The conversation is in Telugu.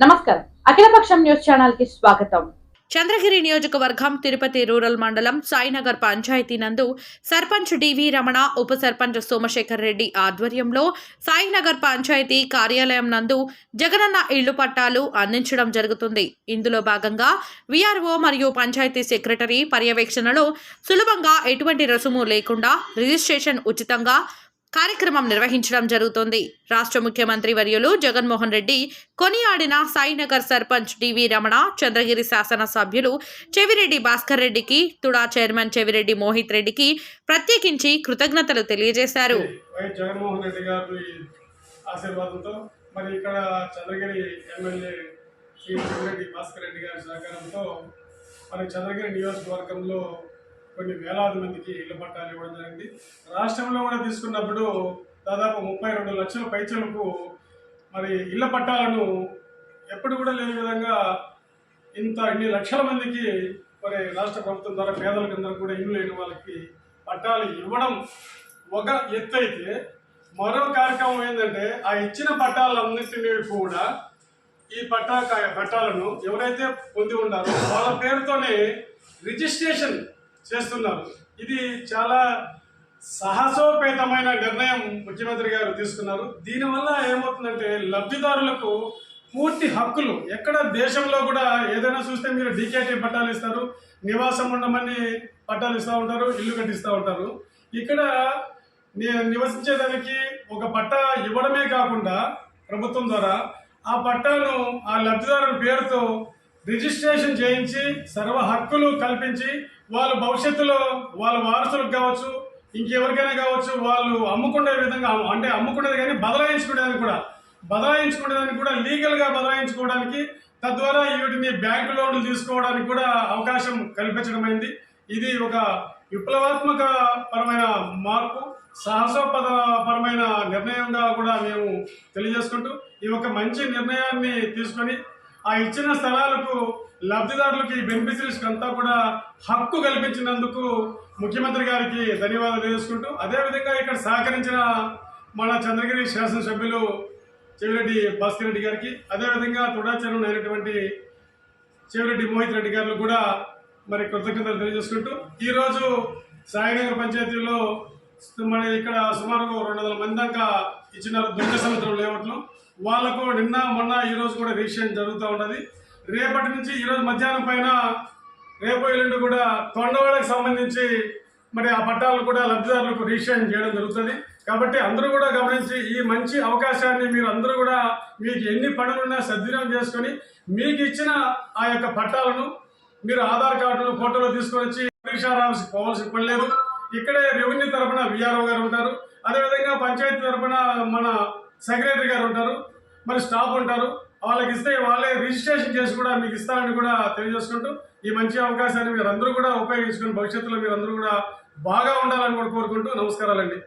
నమస్కారం. అఖిలపక్షం న్యూస్ ఛానల్కి స్వాగతం. చంద్రగిరి నియోజకవర్గం తిరుపతి రూరల్ మండలం సాయినగర్ పంచాయతీ నందు సర్పంచ్ డివి రమణ ఉప సర్పంచ్ సోమశేఖర్ రెడ్డి ఆధ్వర్యంలో సాయినగర్ పంచాయతీ కార్యాలయం నందు జగనన్న ఇళ్ళు పట్టాలు అందించడం జరుగుతుంది. ఇందులో భాగంగా విఆర్ఓ మరియు పంచాయతీ సెక్రటరీ పర్యవేక్షణలో సులభంగా ఎటువంటి రుసుము లేకుండా రిజిస్ట్రేషన్ ఉచితంగా కార్యక్రమం నిర్వహించడం జరుగుతోంది. రాష్ట్ర ముఖ్యమంత్రి వర్యులు జగన్మోహన్ రెడ్డి కొనియాడిన సాయినగర్ సర్పంచ్ డివి రమణ చంద్రగిరి శాసన సభ్యులు చెవిరెడ్డి భాస్కర్ రెడ్డికి తుడా చైర్మన్ చెవిరెడ్డి మోహిత్ రెడ్డికి ప్రత్యేకించి కృతజ్ఞతలు తెలియజేశారు. ఆశీర్వాదంతో మరి ఇక్కడ చంద్రగిరి ఎమ్మెల్యే శ్రీ చెవిరెడ్డి భాస్కర్ రెడ్డి గారి సహకారంతో మరి చంద్రగిరి నియోజకవర్గంలో కొన్ని వేలాది మందికి ఇళ్ళ పట్టాలు ఇవ్వడం జరిగింది. రాష్ట్రంలో కూడా తీసుకున్నప్పుడు దాదాపు ముప్పై రెండు లక్షల పైచలకు మరి ఇళ్ళ పట్టాలను ఎప్పుడు కూడా లేని విధంగా ఇంత ఇన్ని లక్షల మందికి మరి రాష్ట్ర ప్రభుత్వం ద్వారా పేదలకందరూ కూడా ఇల్లు లేని వాళ్ళకి పట్టాలు ఇవ్వడం ఒక ఎత్తు అయితే మరో కార్యక్రమం ఏంటంటే ఆ ఇచ్చిన పట్టాలన్నింటినీ కూడా ఈ పట్టా పట్టాలను ఎవరైతే పొంది ఉన్నారో వాళ్ళ పేరుతోనే రిజిస్ట్రేషన్ చేస్తున్నారు. ఇది చాలా సాహసోపేతమైన నిర్ణయం ముఖ్యమంత్రి గారు తీసుకున్నారు. దీనివల్ల ఏమవుతుందంటే లబ్ధిదారులకు పూర్తి హక్కులు ఎక్కడ దేశంలో కూడా ఏదైనా చూస్తే మీరు డీకేటీ పట్టాలు ఇస్తారు నివాసం ఉండమని పట్టాలు ఇస్తూ ఉంటారు ఇల్లు కట్టిస్తూ ఉంటారు. ఇక్కడ నివసించేదానికి ఒక పట్టా ఇవ్వడమే కాకుండా ప్రభుత్వం ద్వారా ఆ పట్టాను ఆ లబ్ధిదారుల పేరుతో రిజిస్ట్రేషన్ చేయించి సర్వ హక్కులు కల్పించి వాళ్ళు భవిష్యత్తులో వాళ్ళ వారసులకు కావచ్చు ఇంకెవరికైనా కావచ్చు వాళ్ళు అమ్ముకునే విధంగా అంటే అమ్ముకునేది కానీ బదలాయించుకునేదానికి కూడా బదలాయించుకునేదానికి కూడా లీగల్గా బదలాయించుకోవడానికి తద్వారా వీటిని బ్యాంకు లోన్లు తీసుకోవడానికి కూడా అవకాశం కల్పించడమైంది. ఇది ఒక విప్లవాత్మక పరమైన మార్పు సాహసోపద పరమైన నిర్ణయంగా కూడా మేము తెలియజేసుకుంటూ ఈ ఒక మంచి నిర్ణయాన్ని తీసుకొని ఆ ఇచ్చిన స్థలాలకు లబ్ధిదారులకి బెనిఫిషరీస్ అంతా కూడా హక్కు కల్పించినందుకు ముఖ్యమంత్రి గారికి ధన్యవాదాలు తెలుసుకుంటూ అదేవిధంగా ఇక్కడ సహకరించిన మన చంద్రగిరి శాసనసభ్యులు చెవిరెడ్డి భాస్కర్ రెడ్డి గారికి అదేవిధంగా తుడాచరణం అయినటువంటి చెవిరెడ్డి మోహిత్ రెడ్డి గారు కూడా మరి కృతజ్ఞతలు తెలియజేసుకుంటూ ఈరోజు సాయినగర్ పంచాయతీలో మరి ఇక్కడ సుమారు రెండు వందల మంది దాకా ఇచ్చినారు దుర్గ సముద్రం లేవట్లు వాళ్ళకు నిన్న మొన్న ఈ రోజు కూడా రిజిస్ట్రేషన్ జరుగుతూ ఉన్నది. రేపటి నుంచి ఈ రోజు మధ్యాహ్నం పైన రేపు ఎల్లుండి కూడా తొండవాళ్ళకి సంబంధించి మరి ఆ పట్టాలను కూడా లబ్ధిదారులకు రిజిస్ట్రేషన్ చేయడం జరుగుతుంది. కాబట్టి అందరూ కూడా గమనించి ఈ మంచి అవకాశాన్ని మీరు అందరూ కూడా మీకు ఎన్ని పనులున్నా సద్వినియోగం చేసుకొని మీకు ఇచ్చిన ఆ యొక్క పట్టాలను మీరు ఆధార్ కార్డులు ఫోటోలు తీసుకొని వచ్చి రిక్షారామ్స్కి పోవాల్సిన పని లేదు. ఇక్కడే రెవెన్యూ తరఫున విఆర్ఓ గారు ఉంటారు. అదేవిధంగా పంచాయతీ తరఫున మన సెక్రటరీ గారు ఉంటారు. మరి స్టాఫ్ ఉంటారు. వాళ్ళకి ఇస్తే వాళ్ళే రిజిస్ట్రేషన్ చేసి కూడా మీకు ఇస్తారని కూడా తెలియజేసుకుంటూ ఈ మంచి అవకాశాన్ని మీరు అందరూ కూడా ఉపయోగించుకుని భవిష్యత్తులో మీరు అందరూ కూడా బాగా ఉండాలని కూడా కోరుకుంటూ నమస్కారాలండి.